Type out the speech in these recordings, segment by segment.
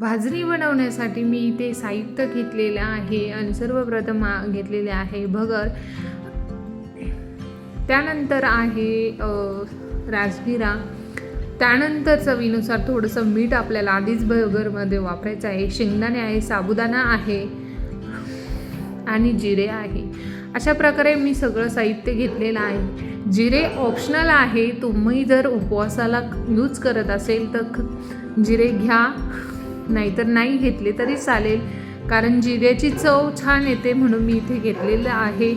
भाजणी बनवण्यासाठी मी इथे साहित्य घेतलेलं आहे आणि सर्वप्रथम घेतलेले आहे भगर. त्यानंतर आहे राजगिरा. त्यानंतर चवीनुसार थोडंसं मीठ आपल्याला आधीच भगरमध्ये वापरायचं आहे. शेंगदाणे आहे साबुदाणा आहे आणि जिरे आहे. अशा प्रकारे मी सगळं साहित्य घेतलेलं आहे. जिरे ऑप्शनल आहे. तुम्ही जर उपवासाला यूज करत असेल तर जिरे घ्या. नाहीतर नाही घेतले तरी चालेल. कारण जिऱ्याची चव छान येते म्हणून मी इथे घेतलेलं आहे.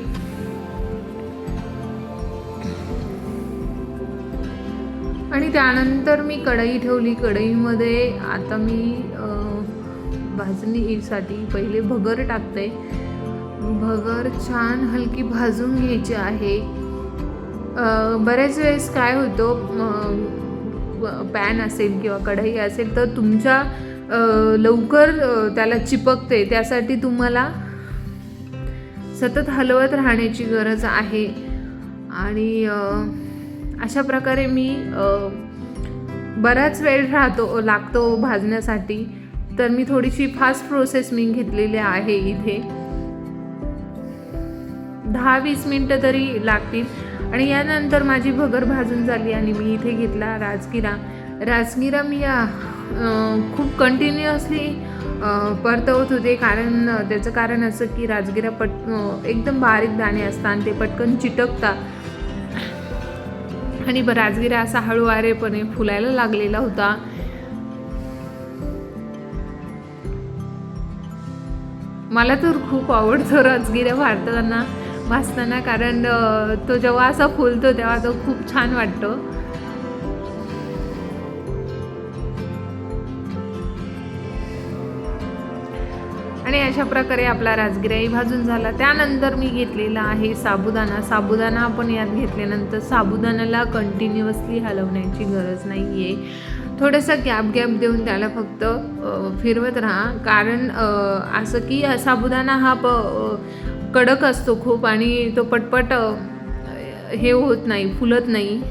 आणि त्यानंतर मी कढई ठेवली. कढईमध्ये आता मी भाजणीसाठी पहिले भगर टाकते. भगर छान हलकी भाजून घ्यायची आहे. बऱ्याच वेळेस काय होतं पॅन असेल किंवा कढई असेल तर तुमच्या लवकर त्याला चिपकते. त्यासाठी तुम्हाला सतत हलवत राहण्याची गरज आहे. आणि अशा प्रकारे मी बराच वेळ राहतो लागतो भाजण्यासाठी. तर मी थोडीशी फास्ट प्रोसेस मी घेतलेली आहे इथे. दहा वीस मिनटं तरी लागतील. आणि यानंतर माझी भगर भाजून झाली आणि मी इथे घेतला राजगिरा. राजगिरा मी खूप कंटिन्युअसली परतवत होते. कारण त्याचं कारण असं की राजगिरा पट एकदम बारीक दाणे असतात आणि ते पटकन चिटकतात. आणि ब- राजगिरा असा हळूवारेपणे फुलायला लागलेला होता. मला तर खूप आवडतो राजगिरा भारताना भाजताना कारण तो जेव्हा असा फुलतो तेव्हा तो खूप छान वाटतो. आणि अशा प्रकारे आपला राजगिराही भाजून झाला. त्यानंतर मी घेतलेला आहे साबुदाणा. साबुदाणा आपण यात घेतल्यानंतर साबुदाण्याला कंटिन्युअसली हलवण्याची गरज नाही आहे थोडंसं गॅप गॅप देऊन त्याला फक्त फिरवत राहा. कारण असं की साबुदाणा हा प कडक असतो खूप आणि तो पटपट हे होत नाही फुलत नाही.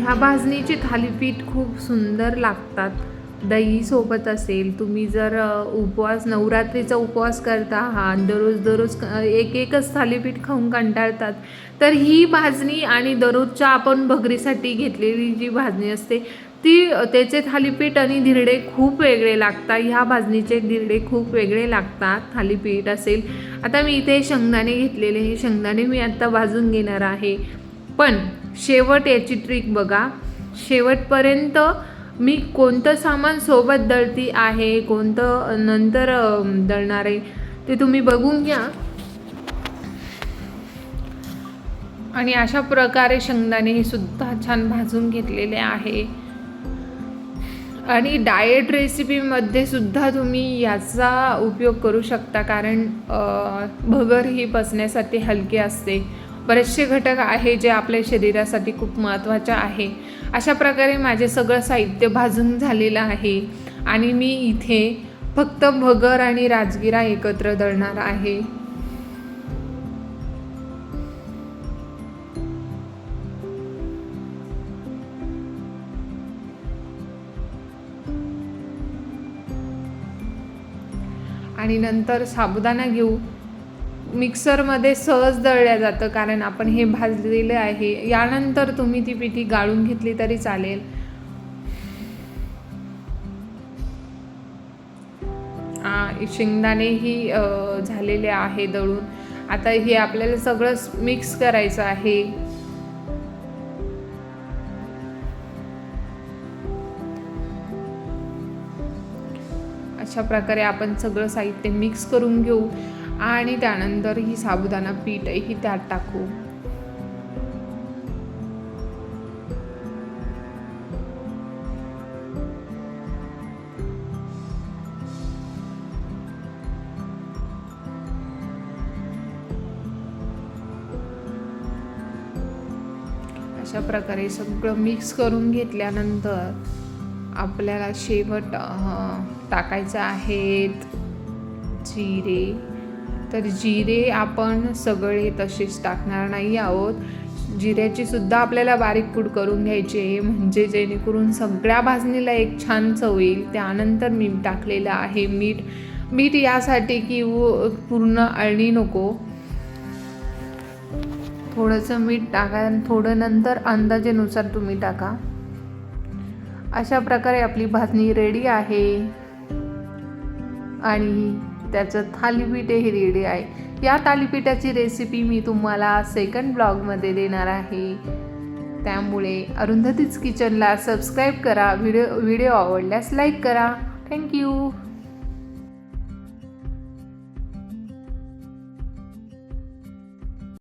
ह्या भाजणीचे थालीपीठ खूप सुंदर लागतात. दहीसोबत असेल तुम्ही जर उपवास नवरात्रीचा उपवास करता आहात दररोज दररोज एक एकच थालीपीठ खाऊन कंटाळतात तर ही भाजणी आणि दररोजच्या आपण भगरीसाठी घेतलेली जी भाजणी असते ती त्याचे थालीपीठ आणि धिरडे खूप वेगळे लागतात. ह्या भाजणीचे धिरडे खूप वेगळे लागतात थालीपीठ असेल. आता मी इथे शेंगदाणे घेतलेले हे शेंगदाणे मी आत्ता भाजून घेणार आहे. पण शेवट याची ट्रिक बघा. शेवटपर्यंत मी कोणतं सामान सोबत दळती आहे कोणतं नंतर दळणार आहे ते तुम्ही बघून घ्या. आणि अशा प्रकारे शेंगदाणे हे सुद्धा छान भाजून घेतलेले आहे. आणि डाएट रेसिपीमध्ये सुद्धा तुम्ही याचा उपयोग करू शकता कारण भगर ही पचण्यासाठी हलकी असते. बरेचसे घटक आहे जे आपल्या शरीरासाठी खूप महत्त्वाचे आहे. अशा प्रकारे माझे सगळं साहित्य भाजून झालेलं आहे आणि मी इथे फक्त भगर आणि राजगिरा एकत्र दळणार आहे. आणि नंतर साबुदाणा घेऊ. मिक्सरमध्ये सहज दळल्या जातं कारण आपण हे भाजलेलं आहे. यानंतर तुम्ही ती पिठी गाळून घेतली तरी चालेल. शेंगदाणे शेंगदाणेही झालेले आहे दळून. आता हे आपल्याला सगळं मिक्स करायचं आहे. अशा प्रकारे आपण सगळं साहित्य मिक्स करून घेऊ. आणि त्यानंतर ही साबुदाणा पीठ ही त्यात टाकू. अशा प्रकारे सगळं मिक्स करून घेतल्यानंतर आपल्याला शेवट टाकायचं आहेत जिरे. तर जिरे आपण सगळे तसेच टाकणार नाही आहोत. जिऱ्याची सुद्धा आपल्याला बारीक पूड करून घ्यायची आहे. म्हणजे जेणेकरून सगळ्या भाजणीला एक छान चव येईल. त्यानंतर मी टाकलेलं आहे. मीठ मीठ यासाठी की पूर्ण अळणी नको. थोडंसं मीठ टाका आणि थोडं नंतर अंदाजेनुसार तुम्ही टाका. अशा प्रकारे आपली भाजणी रेडी आहे. आणि त्याचं थालीपीठही रेडी आहे. या थालीपीठाची रेसिपी मी तुम्हाला सेकंड ब्लॉगमध्ये देणार आहे. त्यामुळे अरुंधतीच किचनला सबस्क्राईब करा. व्हिडिओ व्हिडिओ आवडल्यास लाईक करा. Thank you